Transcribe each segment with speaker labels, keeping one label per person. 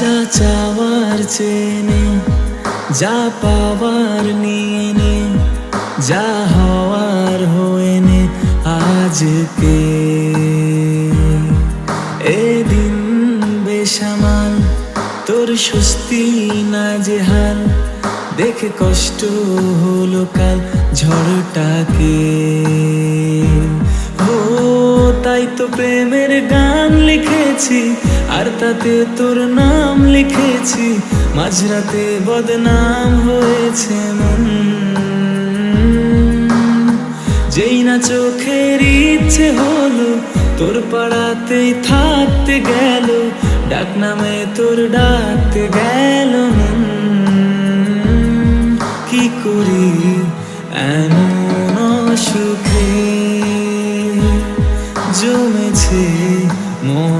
Speaker 1: যা চাওয়ার চেনে, যা পাওয়ার নিয়ে যা হওয়ার হয়ে নে আজকে। এদিন বেসামাল, তোর স্বস্তি না যে হাল, দেখে কষ্ট হলো কাল ঝড়টাকে। ও, তাই তো প্রেমের গান লিখেছি আর তাতে তোর নাম লিখেছি, মাঝরাতে বদনাম হয়েছে মন। যেই না চোখের ইচ্ছে হলো, তোর পাড়াতেই থাকতে গেল, ডাক নামে তোর ডাকতে গেল মন। কি করি এমন সুখে জমেছে মরণে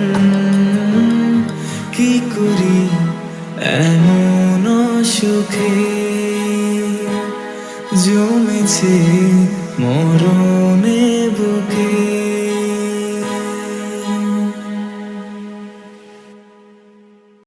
Speaker 1: সুখে জমেছে মরণে বুকে।